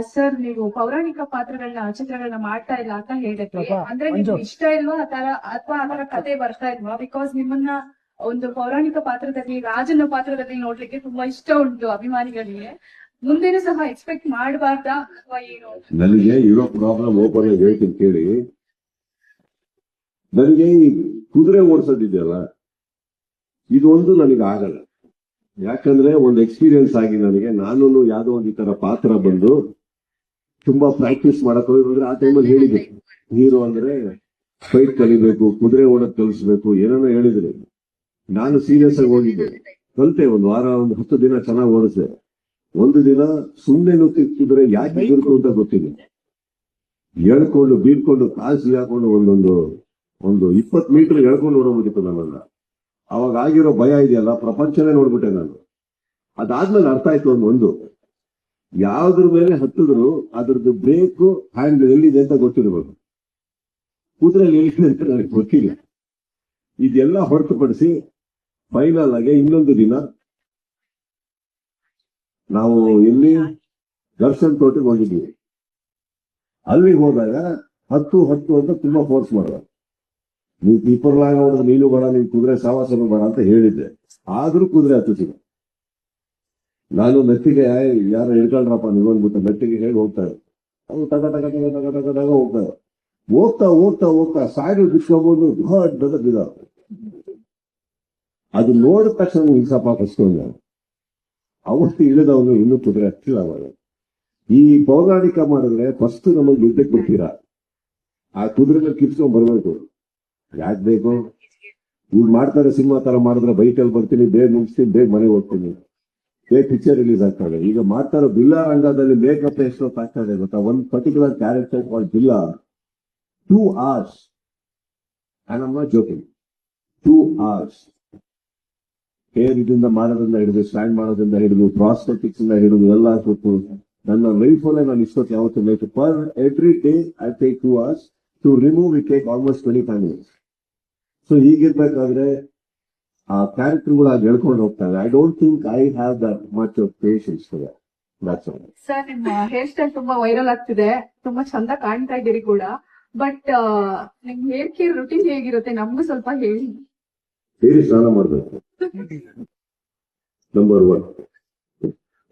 Sir ನೀವು ಪೌರಾಣಿಕ ಪಾತ್ರಗಳನ್ನ ಚಿತ್ರಗಳನ್ನ ಮಾಡ್ತಾ ಇಲ್ಲ ಅಂತ ಹೇಳಿದ್ರಿ. ಅಂದ್ರೆ. ನಿಮ್ಗೆ ಇಷ್ಟ ಇಲ್ವಾ ಆತರ ಅಥವಾ ಆತರ ಕತೆ ಬರ್ತಾ ಇಲ್ವಾ? ಬಿಕಾಸ್ ನಿಮ್ಮನ್ನ ಒಂದು ಪೌರಾಣಿಕ ಪಾತ್ರದಲ್ಲಿ ರಾಜನ ಪಾತ್ರದಲ್ಲಿ ನೋಡ್ಲಿಕ್ಕೆ ತುಂಬಾ ಇಷ್ಟ ಉಂಟು ಅಭಿಮಾನಿಗಳಿಗೆ. ಮುಂದೆನೂ ಸಹ ಎಕ್ಸ್ಪೆಕ್ಟ್ ಮಾಡಬಾರ್ದಾ ಅಥವಾ ಏನು? ನನಗೆ ಇರೋ ಪ್ರಾಬ್ಲಮ್ ಓಪನ್ ಆಗಿ ಹೇಳ್ತೀನಿ ಕೇಳಿ. ನನಗೆ ಈ ಕುದುರೆ ಓಡಿಸೋದಿದೆಯಲ್ಲ ಇದೊಂದು ನನಗೆ ಆಗಲ್ಲ. ಯಾಕಂದ್ರೆ ಒಂದು ಎಕ್ಸ್ಪೀರಿಯನ್ಸ್ ಆಗಿ ನನಗೆ ನಾನು ಯಾವ್ದೋ ಒಂದು ಈ ತರ ಪಾತ್ರ ಬಂದು ತುಂಬಾ ಪ್ರಾಕ್ಟೀಸ್ ಮಾಡಕ್ ಹೋಗಿದ್ರೆ ಆ ಟೈಮಲ್ಲಿ ಹೇಳಿದೆ. ಹೀರೋ ಅಂದ್ರೆ ಫೈಟ್ ಕಲಿಬೇಕು, ಕುದುರೆ ಓಡಕ್ ಕಲಿಸ್ಬೇಕು, ಏನೇನೋ ಹೇಳಿದ್ರು. ನಾನು ಸೀರಿಯಸ್ ಆಗಿ ಹೋಗಿದ್ದೆ. ಕಲಿತೆ ಒಂದು ವಾರ, ಒಂದು ಹತ್ತು ದಿನ ಚೆನ್ನಾಗಿ ಓಡಿಸಿದೆ. ಒಂದು ದಿನ ಸುಮ್ಮನೆ ನುತ್ತಿದ್ರೆ ಯಾಕೆ ಬಿಡ್ತು ಅಂತ ಗೊತ್ತಿದೆ ಹೇಳ್ಕೊಂಡು ಬೀಳ್ಕೊಂಡು ಕಾಸು ಹಾಕೊಂಡು ಒಂದೊಂದು, ಒಂದು ಇಪ್ಪತ್ತು ಮೀಟರ್ ಎಳ್ಕೊಂಡು ಓಡೋಗಿತ್ತು ನನ್ನನ್ನ ಅವಾಗ ಆಗಿರೋ ಭಯ ಇದೆಯಲ್ಲ, ಪ್ರಪಂಚನೇ ನೋಡ್ಬಿಟ್ಟೆ ನಾನು. ಅದಾದ್ಮೇಲೆ ಅರ್ಥ ಆಯ್ತು ಒಂದು ಒಂದು. ಯಾವ್ದ್ರ ಮೇಲೆ ಹತ್ತಿದ್ರು, ಅದ್ರದ್ದು ಬ್ರೇಕ್ ಹ್ಯಾಂಡ್ ಎಲ್ಲಿದೆ ಅಂತ ಗೊತ್ತಿರ್ಬೇಕು ಕುದುರೆಯಲ್ಲಿ ಎಲ್ಲಿದೆ ಅಂತ ನನಗೆ ಗೊತ್ತಿಲ್ಲ. ಇದೆಲ್ಲ ಹೊರತುಪಡಿಸಿ ಫೈನಲ್ ಆಗಿ ಇನ್ನೊಂದು ದಿನ ನಾವು ಎಲ್ಲಿ ದರ್ಶನ್ ತೋಟಕ್ಕೆ ಹೋಗಿದ್ವಿ. ಅಲ್ಲಿ ಹೋದಾಗ ಹತ್ತು ಹತ್ತು ಅಂತ ತುಂಬಾ ಫೋರ್ಸ್ ಮಾಡಿದ ನೀವು ಈ ಲಾಗ ಹೊಡೆದ್ರೆ ನೀನು ಬೇಡ, ನೀವು ಕುದುರೆ ಸಾವಾಸನು ಬೇಡ ಅಂತ ಹೇಳಿದ್ದೆ. ಆದ್ರೂ ಕುದುರೆ ಹತ್ತಿಸಿದ ನಾನು ಮೆತ್ತಿಗೆ ಯಾರು ಹಿಡ್ಕೊಂಡ್ರಪ್ಪ ನೀವ್ ಅಂದ್ಬಿಟ್ಟು ಮೆತ್ತಿಗೆ ಹೇಳಿ ಹೋಗ್ತಾರೆ ಅವ್ರು ತಗ ತಗ ತಗ ತಗ ತಗ ತಗ ಹೋಗ್ತಾರೆ ಹೋಗ್ತಾ ಹೋಗ್ತಾ ಹೋಗ್ತಾ ಸಾರಿ ಬಿಟ್ಕೊಂಡ್ಬಂದು ದೊಡ್ಡದ ಬಿದ. ಅದು ನೋಡಿದ ತಕ್ಷಣ ಹಿಂಸಪ್ಪ ಕಸ್ಕೊಂಡ ಅವತ್ತು ಇಳಿದವನು ಇನ್ನೂ ಕುದುರೆ ಹತ್ತಿಲ್ಲ ಅವಾಗ ಈ ಪೌರಾಣಿಕ ಮಾಡಿದ್ರೆ ಫಸ್ಟ್ ನಮಗೆ ಯುದ್ಧಕ್ಕೆ ಕೊಡ್ತೀರಾ ಆ ಕುದುರೆನ ಕಿತ್ಕೊಂಡ್ ಬರ್ಬೇಕು. ಯಾಕೆ ಬೇಕು ಇವ್ರು ಮಾಡ್ತಾರೆ ಸಿನಿಮಾ ತರ ಮಾಡಿದ್ರೆ ಬೈಟಲ್ಲಿ ಬರ್ತೀನಿ, ಬೇಗ ಮುಗಿಸ್ತೀನಿ, ಬೇಗ ಮನೆಗೆ ಹೋಗ್ತೀನಿ. ಬೇಗ ಪಿಕ್ಚರ್ ರಿಲೀಸ್ ಆಗ್ತದೆ. ಈಗ ಮಾಡ್ತಾರೋ ಬಿಲ್ಲಾ ರಂಗದಲ್ಲಿ ಮೇಕಪ್ ಎಷ್ಟೊತ್ತು ಆಗ್ತಾ ಇದೆ ಗೊತ್ತಾ? ಒಂದ್ particular character call Billa. Two hours I'm not joking two hours hair ಇದರಿಂದ ಮಾಡೋದ್ರಿಂದ ಹಿಡಿದು ಸ್ಟ್ಯಾಂಡ್ ಮಾಡೋದ್ರಿಂದ ಹಿಡಿದು ಪ್ರಾಸ್ಪೆಕ್ಟಿಕ್ಸ್ ಇಂದ ಹಿಡಿದು, ಎಲ್ಲ ಕೊಟ್ಟು ನನ್ನ ಲೈಫ್ ಅಲ್ಲೇ ನಾನು ಇಷ್ಟೊತ್ತು ಯಾವತ್ತೂ ಬೇಕು per every day I take two hours to remove it take almost twenty five minutes so ಹೀಗಿರ್ಬೇಕಾದ್ರೆ ಆ ಕ್ಯಾರೆಕ್ಟರ್ಗಳು ಆಗಿ ಹೇಳ್ಕೊಂಡು ಹೋಗ್ತಾರೆ. I don't think I have that much of patience for that's all sir ನಿಮ್ಮ ಹೇರ್ ಸ್ಟೈಲ್ ತುಂಬಾ viral ಆಗ್ತಿದೆ. ತುಂಬಾ ಚಂದ ಕಾಣ್ತಾ ಇದ್ದೀರಿ ಕೂಡ. ಬಟ್ ನಿಮ್ ಹೇರ್ ಕೇರ್ ರುಟೀನ್ ಹೇಗಿರುತ್ತೆ? ನಮ್ಗೂ ಸ್ವಲ್ಪ ಹೇಳಿ. ಡೈಲಿ ಸ್ನಾನ ಮಾಡಬೇಕು. ನಂಬರ್ ಒನ್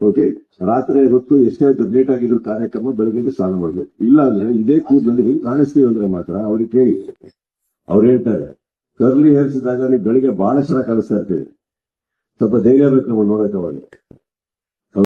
ಓಕೆ ರಾತ್ರಿ ಹೊತ್ತು ಎಷ್ಟೇ ಲೇಟ್ ಆಗಿರೋ ಕಾರ್ಯಕ್ರಮ ಬೆಳಗ್ಗೆ ಸ್ನಾನ ಮಾಡ್ಬೇಕು. ಇಲ್ಲ ಅಂದ್ರೆ ಇದೇ ಕೂದಲಲ್ಲಿ ಹಿಂಗ್ ಕಾಣಿಸ್ತೀವಿ ಅಂದ್ರೆ ಮಾತ್ರ ಅವ್ರಿಗೆ ಕೇಳಿ. ಅವ್ರು ಹೇಳ್ತಾರೆ ಕರ್ಲಿ ಏರಿಸಿದಾಗ ನೀವು ಬೆಳಿಗ್ಗೆ ಬಹಳ ಚೆನ್ನಾಗಿ ಕಾಣಿಸ್ತಾ ಇರ್ತೀವಿ. ಸ್ವಲ್ಪ ಧೈರ್ಯ ಬೇಕು ನಾವು ನೋಡಕ್ಕೆ ಅವಾಗ